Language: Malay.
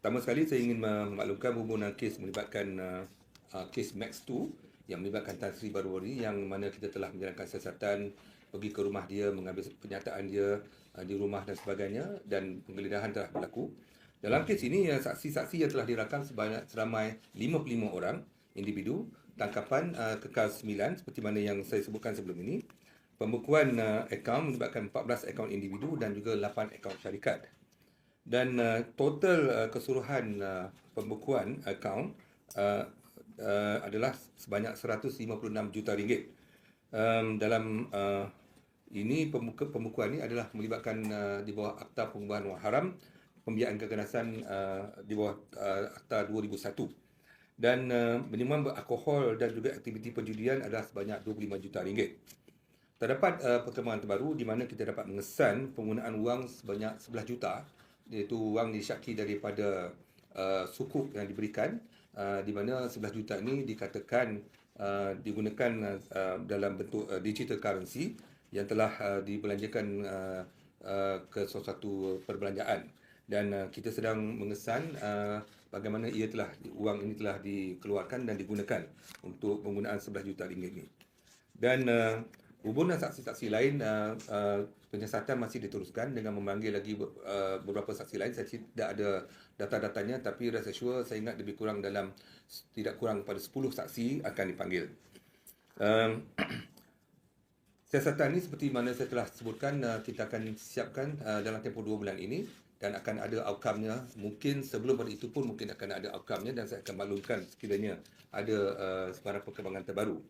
Pertama sekali saya ingin memaklumkan hubungan kes melibatkan uh, uh, kes Max 2 yang melibatkan Tan Sri baru-baru yang mana kita telah menjalankan siasatan pergi ke rumah dia mengambil penyataan dia uh, di rumah dan sebagainya dan penggeledahan telah berlaku. Dalam kes ini uh, saksi-saksi yang telah dirakam sebanyak seramai 55 orang individu tangkapan uh, kekal 9 seperti mana yang saya sebutkan sebelum ini pembukuan uh, akaun melibatkan 14 akaun individu dan juga 8 akaun syarikat dan uh, total uh, keseluruhan uh, pembukuan akaun uh, uh, adalah sebanyak 156 juta ringgit. Um, dalam uh, ini pembuka, pembukuan ini adalah melibatkan uh, di bawah Akta Pengubahan Wang Haram, pembiayaan keganasan uh, di bawah uh, Akta 2001. Dan uh, minuman beralkohol dan juga aktiviti perjudian adalah sebanyak 25 juta ringgit. Terdapat uh, perkembangan terbaru di mana kita dapat mengesan penggunaan wang sebanyak 11 juta iaitu wang disyaki daripada uh, sukuk yang diberikan uh, di mana 11 juta ini dikatakan uh, digunakan uh, dalam bentuk uh, digital currency yang telah uh, dibelanjakan uh, uh, ke sesuatu perbelanjaan. Dan uh, kita sedang mengesan uh, bagaimana ia telah wang ini telah dikeluarkan dan digunakan untuk penggunaan 11 juta ringgit ini. Dan uh, hubungan saksi-saksi lain uh, uh, penyiasatan masih diteruskan dengan memanggil lagi uh, beberapa saksi lain. Saya tidak ada data-datanya tapi rasa sure saya ingat lebih kurang dalam tidak kurang pada 10 saksi akan dipanggil. Um, siasatan ini seperti mana saya telah sebutkan uh, kita akan siapkan uh, dalam tempoh 2 bulan ini dan akan ada outcome-nya. Mungkin sebelum pada itu pun mungkin akan ada outcome-nya dan saya akan maklumkan sekiranya ada uh, sebarang perkembangan terbaru